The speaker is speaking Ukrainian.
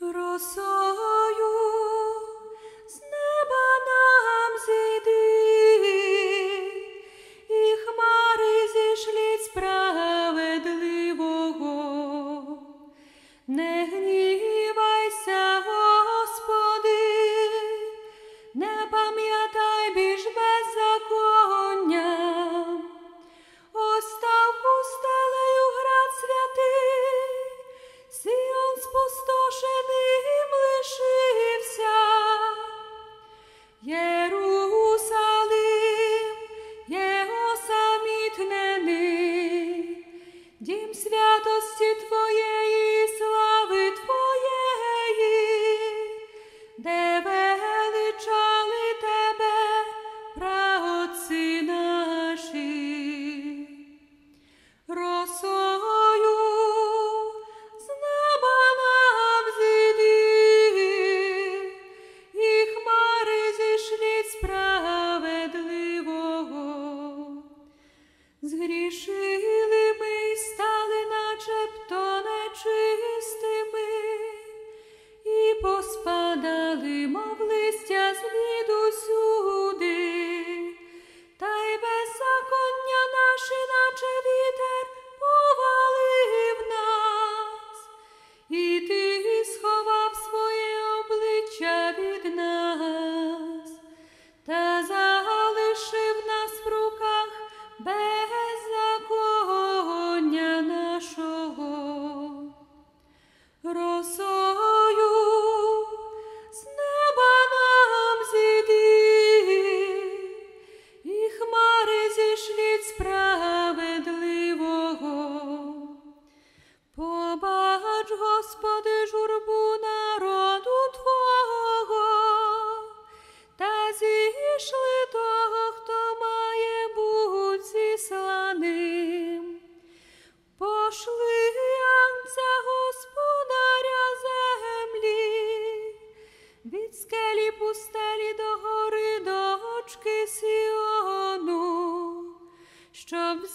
Rosso. Згрішили ми й стали начебто нечистими, і поспадали мов Czym